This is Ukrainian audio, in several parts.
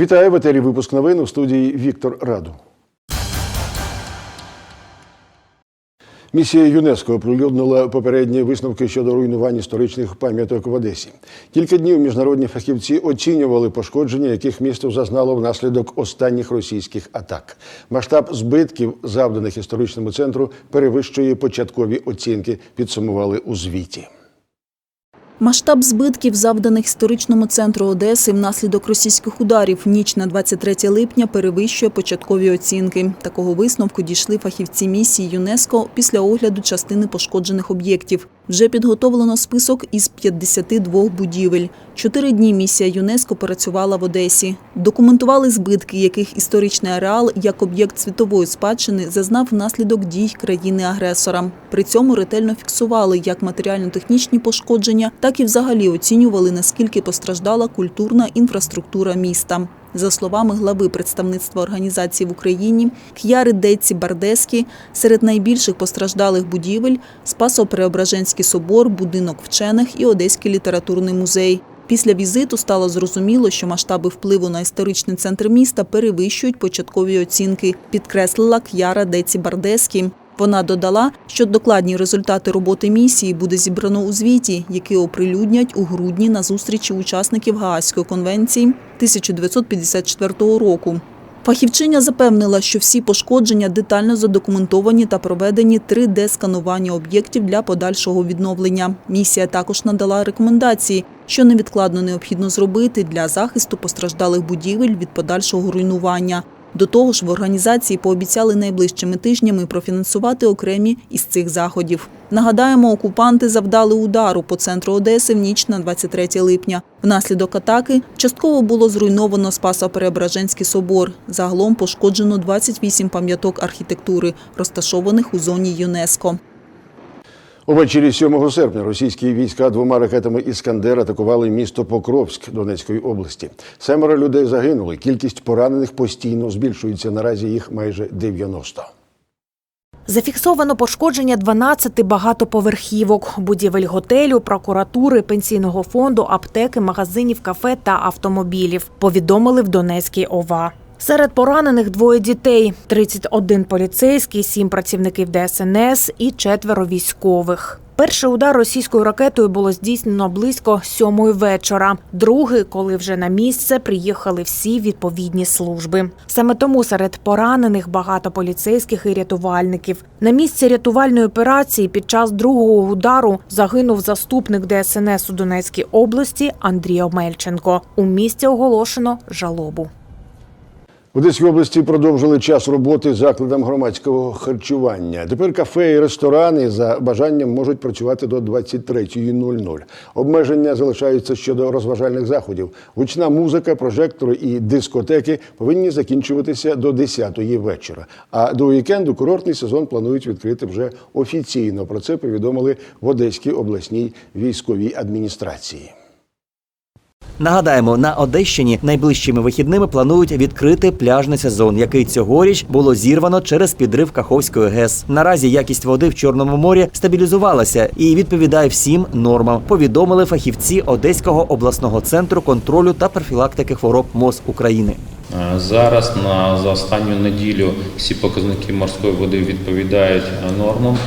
Вітаю в етері випуск новин у студії Віктор Раду. Місія ЮНЕСКО оприлюднила попередні висновки щодо руйнувань історичних пам'яток в Одесі. Кілька днів міжнародні фахівці оцінювали пошкодження, яких місто зазнало внаслідок останніх російських атак. Масштаб збитків, завданих історичному центру, перевищує початкові оцінки. Підсумували у звіті. Масштаб збитків, завданих історичному центру Одеси внаслідок російських ударів ніч на 23 липня, перевищує початкові оцінки. Такого висновку дійшли фахівці місії ЮНЕСКО після огляду частини пошкоджених об'єктів. Вже підготовлено список із 52 будівель. Чотири дні місія ЮНЕСКО працювала в Одесі. Документували збитки, яких історичний ареал як об'єкт світової спадщини зазнав внаслідок дій країни-агресора. При цьому ретельно фіксували як матеріально-технічні пошкодження, так і взагалі оцінювали, наскільки постраждала культурна інфраструктура міста. За словами глави представництва організації в Україні К'яри Деці Бардескі, серед найбільших постраждалих будівель Спасо-Преображенський собор, будинок вчених і Одеський літературний музей. Після візиту стало зрозуміло, що масштаби впливу на історичний центр міста перевищують початкові оцінки, підкреслила К'яра Деці Бардескі. Вона додала, що докладні результати роботи місії буде зібрано у звіті, який оприлюднять у грудні на зустрічі учасників Гаазької конвенції 1954 року. Фахівчиня запевнила, що всі пошкодження детально задокументовані та проведені 3D-сканування об'єктів для подальшого відновлення. Місія також надала рекомендації, що невідкладно необхідно зробити для захисту постраждалих будівель від подальшого руйнування. До того ж, в організації пообіцяли найближчими тижнями профінансувати окремі із цих заходів. Нагадаємо, окупанти завдали удару по центру Одеси в ніч на 23 липня. Внаслідок атаки частково було зруйновано Спасо-Переображенський собор. Загалом пошкоджено 28 пам'яток архітектури, розташованих у зоні ЮНЕСКО. Увечері 7 серпня російські війська двома ракетами Іскандер атакували місто Покровськ Донецької області. Семеро людей загинули. Кількість поранених постійно збільшується. Наразі їх майже 90. Зафіксовано пошкодження 12 багатоповерхівок, будівель готелю, прокуратури, пенсійного фонду, аптеки, магазинів, кафе та автомобілів. Повідомили в Донецькій ОВА. Серед поранених двоє дітей: 31 поліцейський, 7 працівників ДСНС і четверо військових. Перший удар російською ракетою було здійснено близько сьомої вечора. Другий, коли вже на місце приїхали всі відповідні служби. Саме тому серед поранених багато поліцейських і рятувальників. На місці рятувальної операції під час другого удару загинув заступник ДСНС у Донецькій області Андрій Омельченко. У місті оголошено жалобу. Одеській області продовжили час роботи закладам громадського харчування. Тепер кафе і ресторани за бажанням можуть працювати до 23.00. Обмеження залишаються щодо розважальних заходів. Гучна музика, прожектори і дискотеки повинні закінчуватися до 10-ї вечора. А до вікенду курортний сезон планують відкрити вже офіційно. Про це повідомили в Одеській обласній військовій адміністрації. Нагадаємо, на Одещині найближчими вихідними планують відкрити пляжний сезон, який цьогоріч було зірвано через підрив Каховської ГЕС. Наразі якість води в Чорному морі стабілізувалася і відповідає всім нормам. Повідомили фахівці Одеського обласного центру контролю та профілактики хвороб МОЗ України. Е, Зараз на за останню неділю всі показники морської води відповідають е, нормам,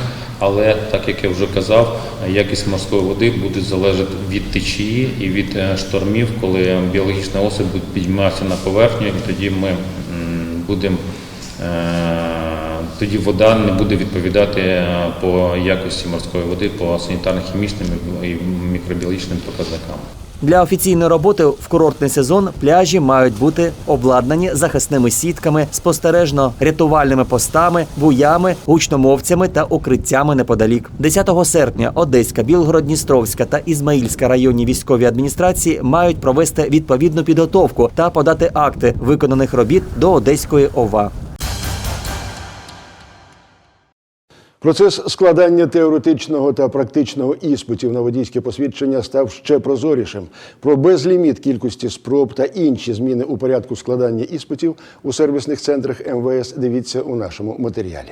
але так як я вже казав, якість морської води буде залежати від течії і від е, штормів, коли біологічна осіб буде підійматися на поверхню, і тоді ми будемо. е, Тоді вода не буде відповідати е, по якості морської води по санітарно-хімічним і мікробіологічним показникам. Для офіційної роботи в курортний сезон пляжі мають бути обладнані захисними сітками, спостережно рятувальними постами, буями, гучномовцями та укриттями неподалік. 10 серпня Одеська, Білгород-Дністровська та Ізмаїльська районні військові адміністрації мають провести відповідну підготовку та подати акти виконаних робіт до Одеської ОВА. Процес складання теоретичного та практичного іспитів на водійське посвідчення став ще прозорішим. Про безліміт кількості спроб та інші зміни у порядку складання іспитів у сервісних центрах МВС дивіться у нашому матеріалі.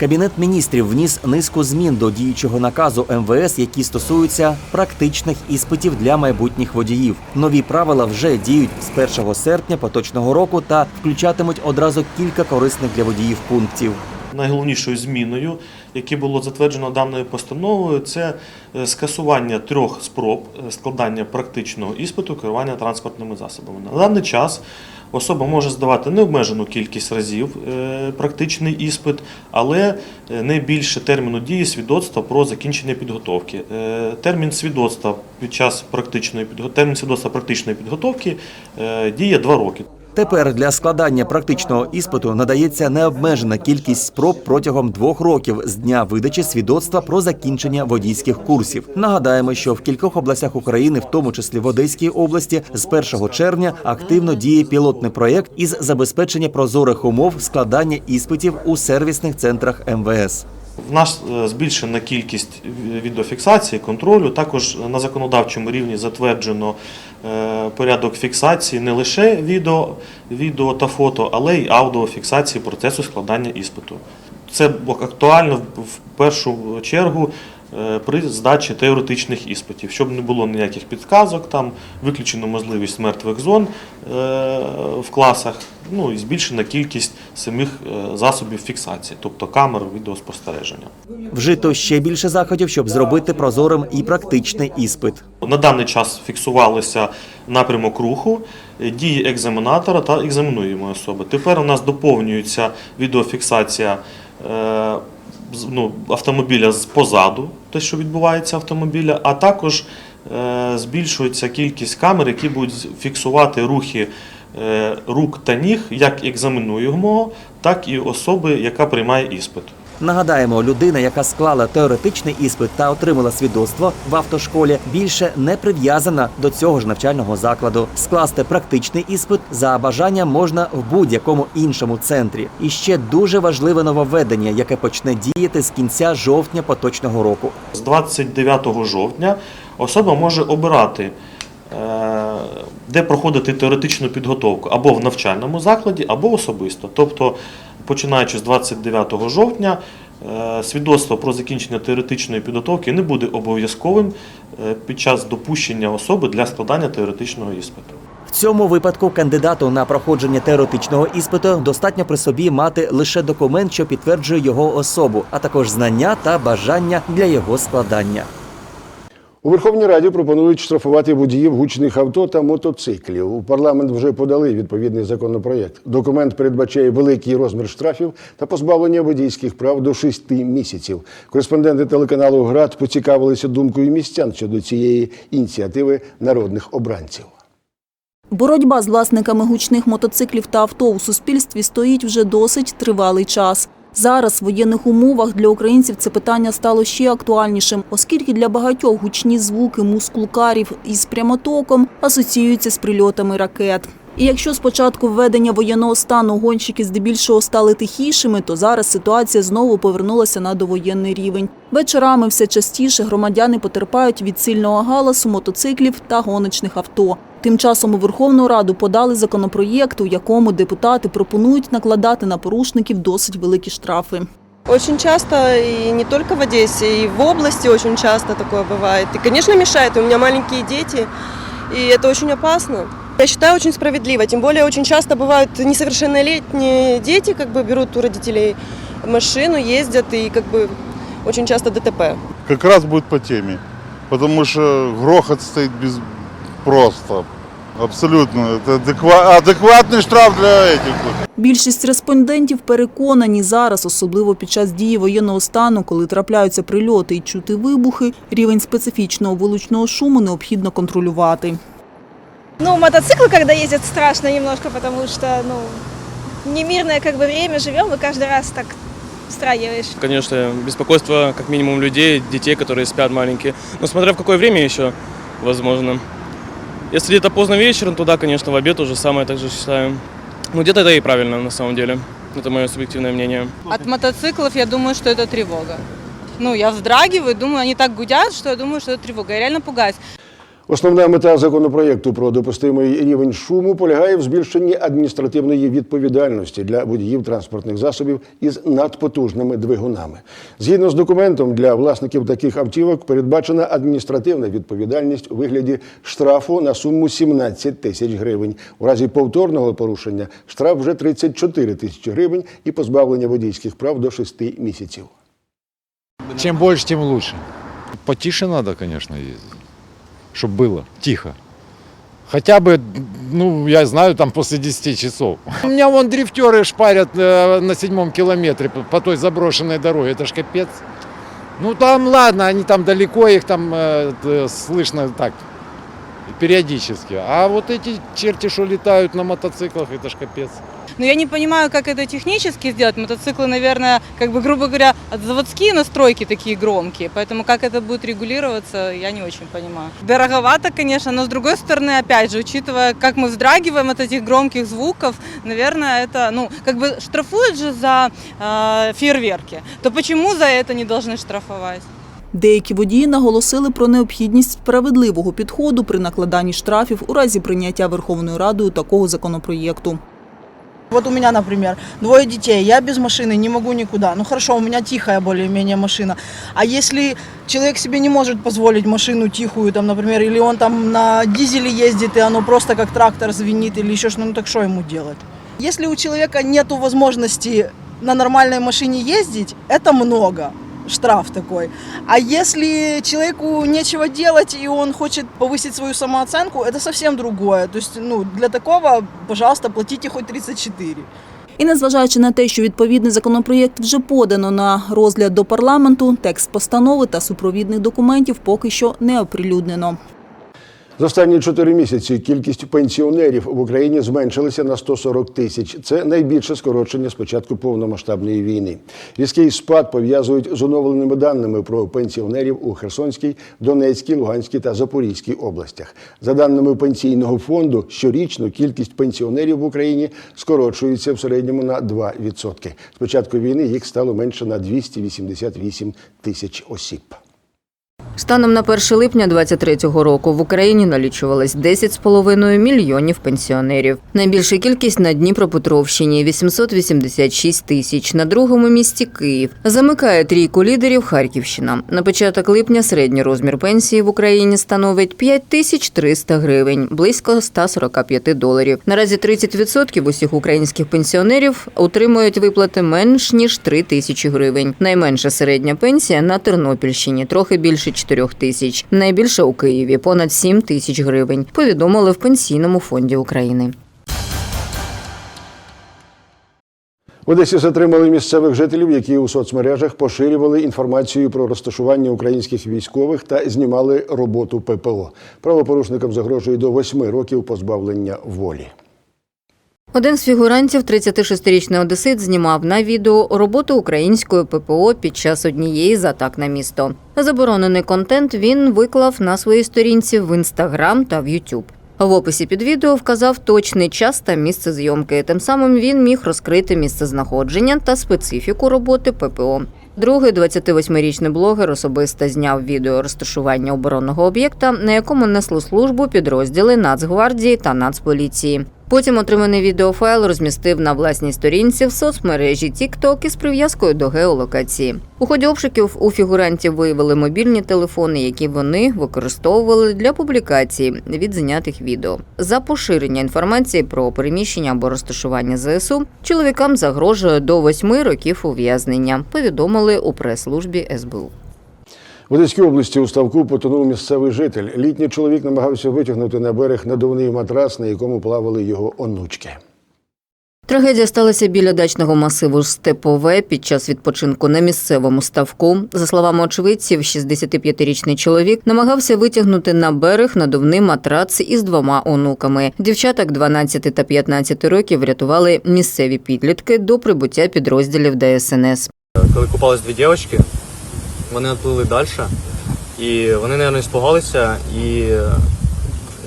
Кабінет міністрів вніс низку змін до діючого наказу МВС, які стосуються практичних іспитів для майбутніх водіїв. Нові правила вже діють з 1 серпня поточного року та включатимуть одразу кілька корисних для водіїв пунктів. Найголовнішою зміною, яке було затверджено даною постановою, це е, скасування трьох спроб е, складання практичного іспиту керування транспортними засобами. На даний час особа може здавати необмежену кількість разів е, практичний іспит, але е, не більше терміну дії свідоцтва про закінчення підготовки. Е, Термін свідоцтва під час практичної підготовки термін свідоцтва практичної підготовки діє 2 роки. Тепер для складання практичного іспиту надається необмежена кількість спроб протягом двох років з дня видачі свідоцтва про закінчення водійських курсів. Нагадаємо, що в кількох областях України, в тому числі в Одеській області, з 1 червня активно діє пілотний проєкт із забезпечення прозорих умов складання іспитів у сервісних центрах МВС. В нас е, збільшена кількість відеофіксації, контролю. Також на законодавчому рівні затверджено порядок фіксації не лише відео, відео та фото, але й аудіофіксації процесу складання іспиту. Це актуально в- першу чергу е, при здачі теоретичних іспитів, щоб не було ніяких підказок, там виключено можливість мертвих зон е, в класах, ну і збільшена кількість самих е, засобів фіксації, тобто камер відеоспостереження. Вжито ще більше заходів, щоб зробити прозорим і практичний іспит. На даний час фіксувалися напрямок руху, е, дії екзаменатора та екзаменуємої особи. Тепер у нас доповнюється відеофіксація е, ну, автомобіля позаду, те, що відбувається автомобіля, а також е, збільшується кількість камер, які будуть фіксувати рухи е, рук та ніг як екзаменуємого, так і особи, яка приймає іспит. Нагадаємо, людина, яка склала теоретичний іспит та отримала свідоцтво в автошколі, більше не прив'язана до цього ж навчального закладу. Скласти практичний іспит за бажанням можна в будь-якому іншому центрі. І ще дуже важливе нововведення, яке почне діяти з кінця жовтня поточного року. З 29 жовтня особа може обирати, е, де проходити теоретичну підготовку або в навчальному закладі, або особисто. Тобто, починаючи з 29 жовтня, е, свідоцтво про закінчення теоретичної підготовки не буде обов'язковим е, під час допущення особи для складання теоретичного іспиту. В цьому випадку кандидату на проходження теоретичного іспиту достатньо при собі мати лише документ, що підтверджує його особу, а також знання та бажання для його складання. У Верховній Раді пропонують штрафувати водіїв гучних авто та мотоциклів. У парламент вже подали відповідний законопроєкт. Документ передбачає великий розмір штрафів та позбавлення водійських прав до шести місяців. Кореспонденти телеканалу ГРАД поцікавилися думкою містян щодо цієї ініціативи народних обранців. Боротьба з власниками гучних мотоциклів та авто у суспільстві стоїть вже досить тривалий час. Зараз в воєнних умовах для українців це питання стало ще актуальнішим, оскільки для багатьох гучні звуки мускулкарів із прямотоком асоціюються з прильотами ракет. І якщо спочатку введення воєнного стану гонщики здебільшого стали тихішими, то зараз ситуація знову повернулася на довоєнний рівень. Вечорами все частіше громадяни потерпають від сильного галасу мотоциклів та гоночних авто. Тим часом у Верховну Раду подали законопроєкт, у якому депутати пропонують накладати на порушників досить великі штрафи. Очень часто, и не только в Одессе, и в области очень часто такое бывает. И, конечно, мешает. У меня маленькие дети, и это очень опасно. Я считаю, очень справедливо. Тем более, очень часто бывают несовершеннолетние дети, как бы берут у родителей машину, ездят, и как бы очень часто ДТП. как раз будет по теме. Потому что грохот стоит без... просто. Абсолютно. Это адеква- адекватный штраф для этих. вот. Більшість респондентів переконані зараз, особливо під час дії воєнного стану, коли трапляються прильоти і чути вибухи, рівень специфічного вуличного шуму необхідно контролювати. Ну, мотоцикл, когда ездят, страшно немножко, потому что, ну, не мирное как бы время живем, и каждый раз так страгиваешь. Конечно, беспокойство как минимум людей, детей, которые спят маленькие. Но смотря в какое время еще, возможно. Если где-то поздно вечером, то да, конечно, в обед уже самое так же считаю. Ну, где-то это и правильно, на самом деле. Это мое субъективное мнение. От мотоциклов я думаю, что это тревога. Ну, я вздрагиваю, думаю, они так гудят, что я думаю, что это тревога. Я реально пугаюсь. Основна мета законопроєкту про допустимий рівень шуму полягає в збільшенні адміністративної відповідальності для водіїв транспортних засобів із надпотужними двигунами. Згідно з документом, для власників таких автівок передбачена адміністративна відповідальність у вигляді штрафу на суму 17 тисяч гривень. У разі повторного порушення штраф вже 34 тисячі гривень і позбавлення водійських прав до 6 місяців. Чем больше, тем лучше. Потише надо, конечно, ездить Чтобы было тихо. Хотя бы, ну, я знаю, там после 10 часов. У меня вон дрифтеры шпарят э, на седьмом километре по, по той заброшенной дороге. Это ж капец. Ну, там, ладно, они там далеко, их там э, т- слышно так, периодически. А вот эти черти, что летают на мотоциклах, это ж капец. Но я не понимаю, как это технически сделать. Мотоциклы, наверное, как бы, грубо говоря, от заводские настройки такие громкие. Поэтому как это будет регулироваться, я не очень понимаю. Дороговато, конечно, но с другой стороны, опять же, учитывая, как мы вздрагиваем от этих громких звуков, наверное, это, ну, как бы штрафуют же за э, фейерверки. То почему за это не должны штрафовать? Деякі водії наголосили про необхідність справедливого підходу при накладанні штрафів у разі прийняття Верховною Радою такого законопроєкту. Вот у меня, например, двое детей, я без машины не могу никуда. Ну хорошо, у меня тихая более-менее машина. А если человек себе не может позволить машину тихую, там, например, или он там на дизеле ездит, и оно просто как трактор звенит, или еще что, ну так что ему делать? Если у человека нет возможности на нормальной машине ездить, это много штраф такой. А если человеку нечего делать и он хочет повысить свою самооценку, это совсем другое. То есть, ну, для такого, пожалуйста, платите хоть 34. І незважаючи на те, що відповідний законопроєкт вже подано на розгляд до парламенту, текст постанови та супровідних документів поки що не оприлюднено. За останні чотири місяці кількість пенсіонерів в Україні зменшилася на 140 тисяч. Це найбільше скорочення з початку повномасштабної війни. Різкий спад пов'язують з оновленими даними про пенсіонерів у Херсонській, Донецькій, Луганській та Запорізькій областях. За даними пенсійного фонду, щорічно кількість пенсіонерів в Україні скорочується в середньому на 2%. З початку війни їх стало менше на 288 тисяч осіб. Станом на 1 липня 2023 року в Україні налічувалось 10,5 мільйонів пенсіонерів. Найбільша кількість на Дніпропетровщині 886 тисяч. На другому місці Київ. Замикає трійку лідерів Харківщина. На початок липня середній розмір пенсії в Україні становить 5300 гривень, близько 145 доларів. Наразі 30% усіх українських пенсіонерів отримують виплати менш ніж 3 тисячі гривень. Найменша середня пенсія на Тернопільщині трохи більше 4 тисяч. Найбільша у Києві понад 7 тисяч гривень. Повідомили в пенсійному фонді України. В Одесі затримали місцевих жителів, які у соцмережах поширювали інформацію про розташування українських військових та знімали роботу ППО. Правопорушникам загрожує до восьми років позбавлення волі. Один з фігурантів, 36-річний одесит, знімав на відео роботу української ППО під час однієї з атак на місто. Заборонений контент він виклав на своїй сторінці в інстаграм та в Ютуб. В описі під відео вказав точний час та місце зйомки. Тим самим він міг розкрити місце знаходження та специфіку роботи ППО. Другий 28-річний блогер особисто зняв відео розташування оборонного об'єкта, на якому несли службу підрозділи Нацгвардії та Нацполіції. Потім отриманий відеофайл розмістив на власній сторінці в соцмережі TikTok із прив'язкою до геолокації. У ході обшуків у фігурантів виявили мобільні телефони, які вони використовували для публікації від знятих відео. За поширення інформації про переміщення або розташування ЗСУ чоловікам загрожує до восьми років ув'язнення. Повідомили у прес-службі СБУ. В Одеській області у ставку потонув місцевий житель. Літній чоловік намагався витягнути на берег надувний матрас, на якому плавали його онучки. Трагедія сталася біля дачного масиву Степове під час відпочинку на місцевому ставку. За словами очевидців, 65-річний чоловік намагався витягнути на берег надувний матрац із двома онуками. Дівчаток 12 та 15 років врятували місцеві підлітки до прибуття підрозділів ДСНС. Коли купались дві дівчатки, вони відплили далі, і вони, мабуть, спугалися і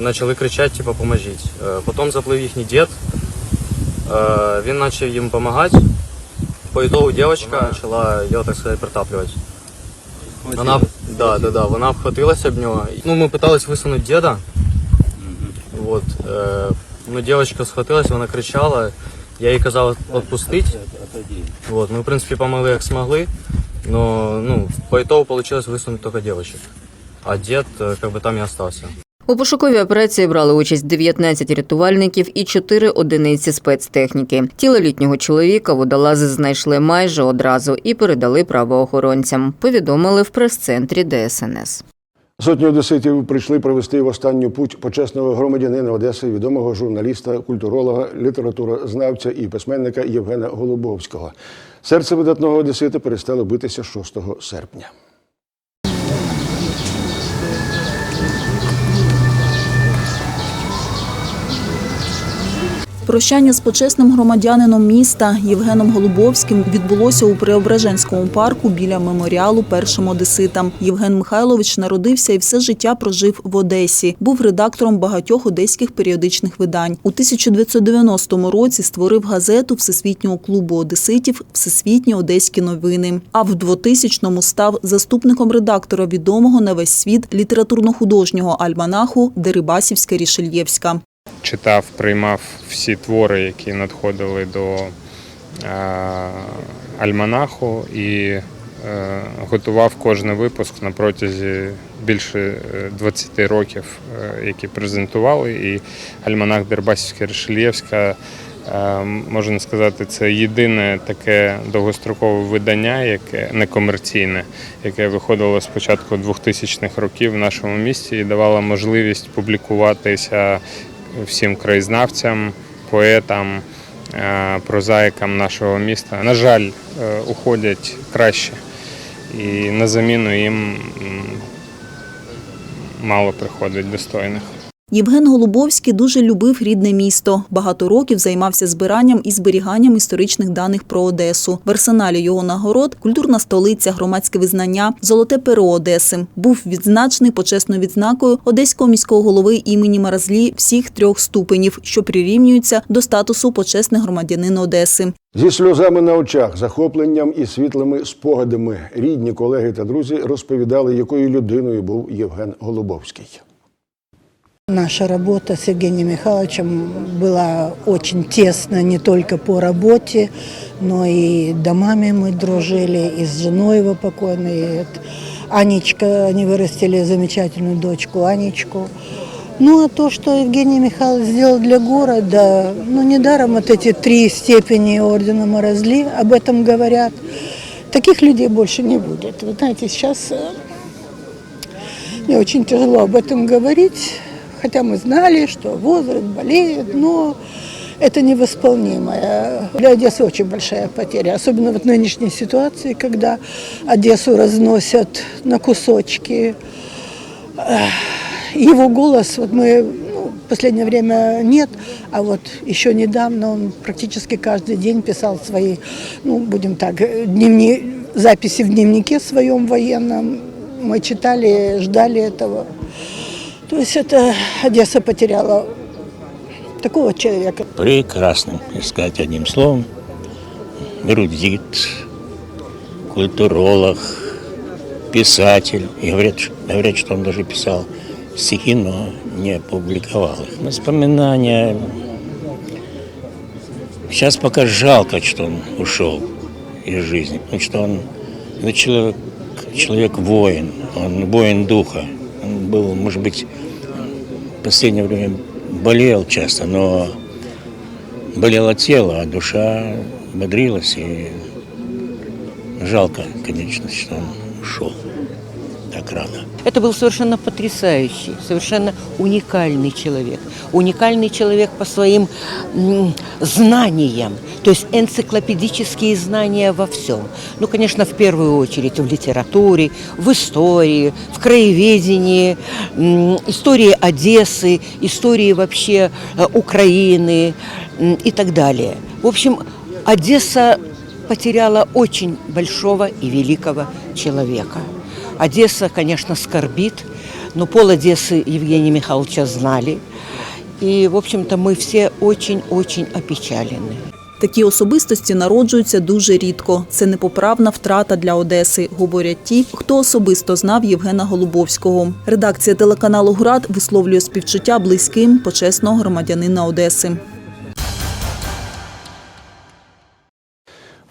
почали кричати, типу, поможіть. Е, Потім заплив їхній дід, е, він почав їм допомагати. По итогу дівчинка почала його, так сказати, притаплювати. Вона Да, да, да, вона обхватилася об нього. Ну, ми питались висунути діда. Вот, е, ну, дівчинка схватилась, вона кричала. Я їй казав відпустити. Вот, ми, в принципі, помогли як змогли. Но, ну, по итогу получилось высунуть только девочек. А дед э, как бы там и остался. У пошуковій операції брали участь 19 рятувальників і 4 одиниці спецтехніки. Тіло літнього чоловіка водолази знайшли майже одразу і передали правоохоронцям. Повідомили в прес-центрі ДСНС. Сотні одеситів прийшли провести в останню путь почесного громадянина Одеси, відомого журналіста, культуролога, літературознавця і письменника Євгена Голубовського. Серце видатного одесита перестало битися 6 серпня. Прощання з почесним громадянином міста Євгеном Голубовським відбулося у Преображенському парку біля меморіалу першим одеситам. Євген Михайлович народився і все життя прожив в Одесі. Був редактором багатьох одеських періодичних видань. У 1990 році створив газету Всесвітнього клубу одеситів Всесвітні одеські новини. А в 2000-му став заступником редактора відомого на весь світ літературно-художнього альманаху Дерибасівська Рішельєвська. Читав, приймав всі твори, які надходили до е, альманаху, і е, готував кожний випуск на протязі більше е, 20 років, е, які презентували. І альманах Дербасівська Решельєвська, можна сказати, це єдине таке довгострокове видання, яке некомерційне, яке виходило з початку 2000-х років в нашому місті і давало можливість публікуватися всім краєзнавцям, поетам, е, прозаїкам нашого міста. На жаль, е, уходять краще. І на заміну їм мало приходить достойних. Євген Голубовський дуже любив рідне місто. Багато років займався збиранням і зберіганням історичних даних про Одесу. В арсеналі його нагород культурна столиця, громадське визнання, золоте перо Одеси. Був відзначений почесною відзнакою одеського міського голови імені Маразлі всіх трьох ступенів, що прирівнюються до статусу почесний громадянин Одеси. Зі сльозами на очах, захопленням і світлими спогадами рідні колеги та друзі розповідали, якою людиною був Євген Голубовський. Наша работа с Евгением Михайловичем была очень тесна не только по работе, но и домами мы дружили, и с женой его покойной. Анечка, они вырастили замечательную дочку Анечку. Ну, а то, что Евгений Михайлович сделал для города, ну, недаром вот эти три степени ордена Морозли об этом говорят. Таких людей больше не будет. Вы знаете, сейчас э, мне очень тяжело об этом говорить, хотя мы знали, что возраст болеет, но это невосполнимое. Для Одессы очень большая потеря, особенно в нынешней ситуации, когда Одессу разносят на кусочки. Его голос, вот мы ну, последнее время нет, а вот еще недавно он практически каждый день писал свои, ну, будем так, дневни, записи в дневнике своем военном. Мы читали, ждали этого. То есть это Одесса потеряла такого человека. прекрасным, сказать одним словом. Эрудит, культуролог, писатель. И говорят, говорят, что он даже писал стихи, но не опубликовал их. Воспоминания. Сейчас пока жалко, что он ушел из жизни, потому что он это человек, человек-воин, он воин духа. Он был, может быть, в последнее время болел часто, но болело тело, а душа бодрилась. И жалко, конечно, что он ушел так. Это был совершенно потрясающий, совершенно уникальный человек. Уникальный человек по своим знаниям, то есть энциклопедические знания во всем. Ну, конечно, в первую очередь в литературе, в истории, в краеведении, истории Одессы, истории вообще э, Украины и так далее. В общем, Одесса потеряла очень большого и великого человека. Одесса, конечно, скорбит, но пол Одессы Евгения Михайловича знали. И, в общем-то, мы все очень-очень опечалены. Такі особистості народжуються дуже рідко. Це непоправна втрата для Одеси, говорять ті, хто особисто знав Євгена Голубовського. Редакція телеканалу Град висловлює співчуття близьким почесного громадянина Одеси.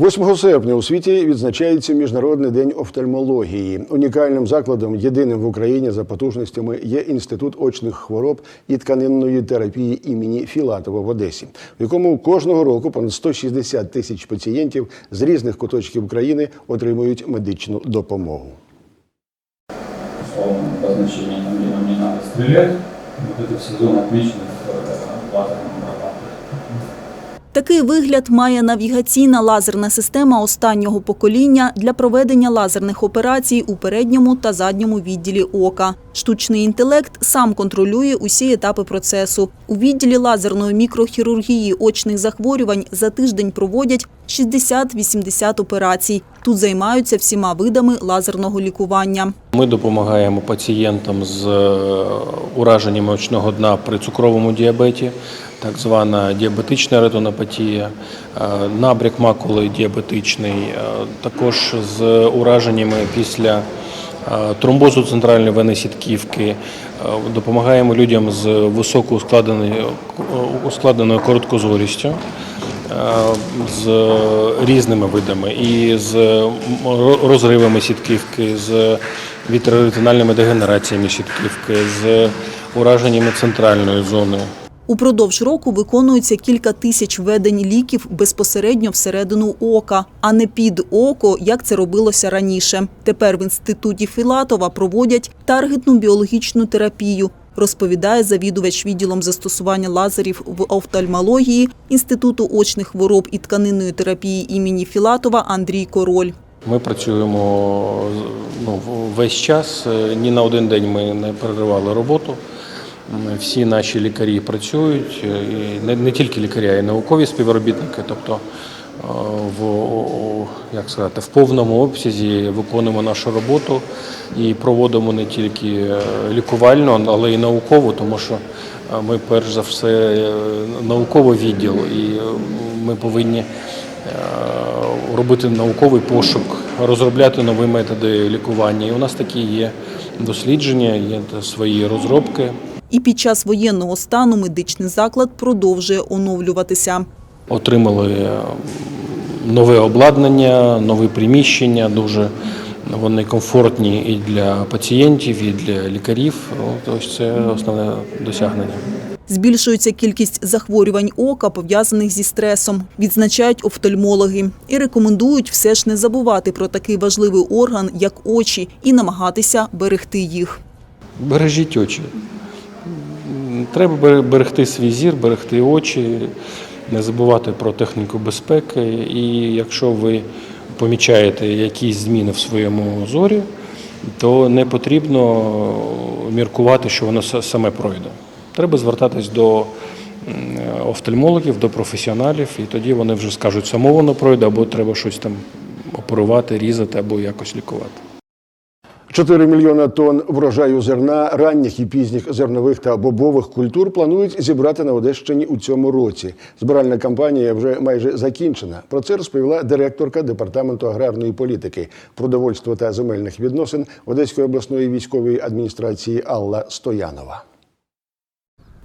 8 серпня у світі відзначається Міжнародний день офтальмології. Унікальним закладом, єдиним в Україні за потужностями, є інститут очних хвороб і тканинної терапії імені Філатова в Одесі, в якому кожного року понад 160 тисяч пацієнтів з різних куточків країни отримують медичну допомогу. там, где нам не надо стрелять, вот это все зоны Такий вигляд має навігаційна лазерна система останнього покоління для проведення лазерних операцій у передньому та задньому відділі ока. Штучний інтелект сам контролює усі етапи процесу. У відділі лазерної мікрохірургії очних захворювань за тиждень проводять 60-80 операцій. Тут займаються всіма видами лазерного лікування. Ми допомагаємо пацієнтам з е, ураженнями очного дна при цукровому діабеті, так звана діабетична ретинопатія, е, набряк макули діабетичний, е, також з ураженнями після е, тромбозу центральної вени сітківки. Допомагаємо людям з високою ускладеною, ускладеною короткозорістю. З різними видами, і з розривами сітківки, з вітроретинальними дегенераціями сітківки, з ураженнями центральної зони. Упродовж року виконується кілька тисяч введень ліків безпосередньо всередину ока, а не під око, як це робилося раніше. Тепер в інституті Філатова проводять таргетну біологічну терапію. Розповідає завідувач відділом застосування лазерів в офтальмології Інституту очних хвороб і тканинної терапії імені Філатова Андрій Король. Ми працюємо ну, весь час. Ні на один день ми не переривали роботу. Всі наші лікарі працюють, е, і не, не тільки лікарі, а й наукові співробітники. Тобто е, в, як сказати, в повному обсязі виконуємо нашу роботу і проводимо не тільки е, лікувальну, але й наукову, тому що ми перш за все науковий відділ, і ми повинні робити науковий пошук, розробляти нові методи лікування. І у нас такі є дослідження, є свої розробки. І під час воєнного стану медичний заклад продовжує оновлюватися. Отримали е, нове обладнання, нові приміщення, дуже вони комфортні і для пацієнтів, і для лікарів. Ось це основне досягнення. Збільшується кількість захворювань ока, пов'язаних зі стресом, відзначають офтальмологи і рекомендують все ж не забувати про такий важливий орган, як очі, і намагатися берегти їх. Бережіть очі. Треба берегти свій зір, берегти очі, не забувати про техніку безпеки. І якщо ви помічаєте якісь зміни в своєму зорі, то не потрібно міркувати, що воно саме пройде. Треба звертатись до офтальмологів, до професіоналів, і тоді вони вже скажуть, само воно пройде, або треба щось там оперувати, різати, або якось лікувати. 4 мільйона тонн врожаю зерна, ранніх і пізніх зернових та бобових культур планують зібрати на Одещині у цьому році. Збиральна кампанія вже майже закінчена. Про це розповіла директорка департаменту аграрної політики, продовольства та земельних відносин Одеської обласної військової адміністрації Алла Стоянова.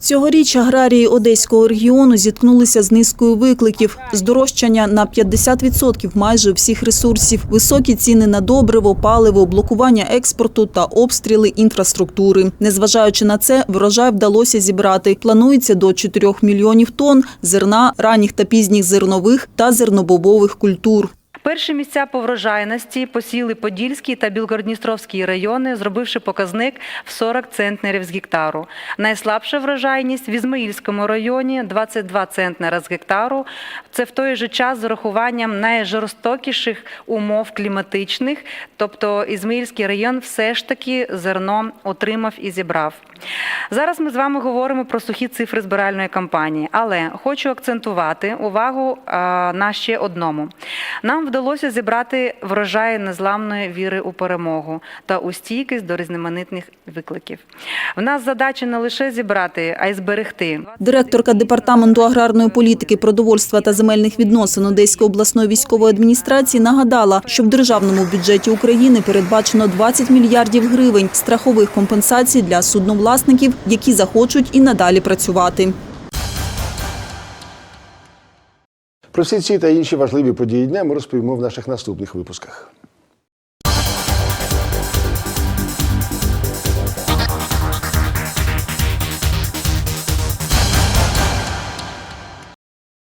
Цьогоріч аграрії Одеського регіону зіткнулися з низкою викликів: здорожчання на 50% майже всіх ресурсів, високі ціни на добриво, паливо, блокування експорту та обстріли інфраструктури. Незважаючи на це, врожай вдалося зібрати. Планується до 4 мільйонів тонн зерна, ранніх та пізніх зернових та зернобобових культур. Перші місця по врожайності посіли Подільський та Білгородністровський райони, зробивши показник в 40 центнерів з гектару. Найслабша врожайність в Ізмаїльському районі 22 центнера з гектару. Це в той же час з урахуванням найжорстокіших умов кліматичних. Тобто Ізмаїльський район все ж таки зерно отримав і зібрав. Зараз ми з вами говоримо про сухі цифри збиральної кампанії, але хочу акцентувати увагу на ще одному. Нам вдалося зібрати врожаї незламної віри у перемогу та у стійкість до різноманітних викликів. В нас задача не лише зібрати, а й зберегти. Директорка департаменту аграрної політики, продовольства та земельних відносин Одеської обласної військової адміністрації нагадала, що в державному бюджеті України передбачено 20 мільярдів гривень страхових компенсацій для судновласників, які захочуть і надалі працювати. Про всі ці та інші важливі події дня ми розповімо в наших наступних випусках.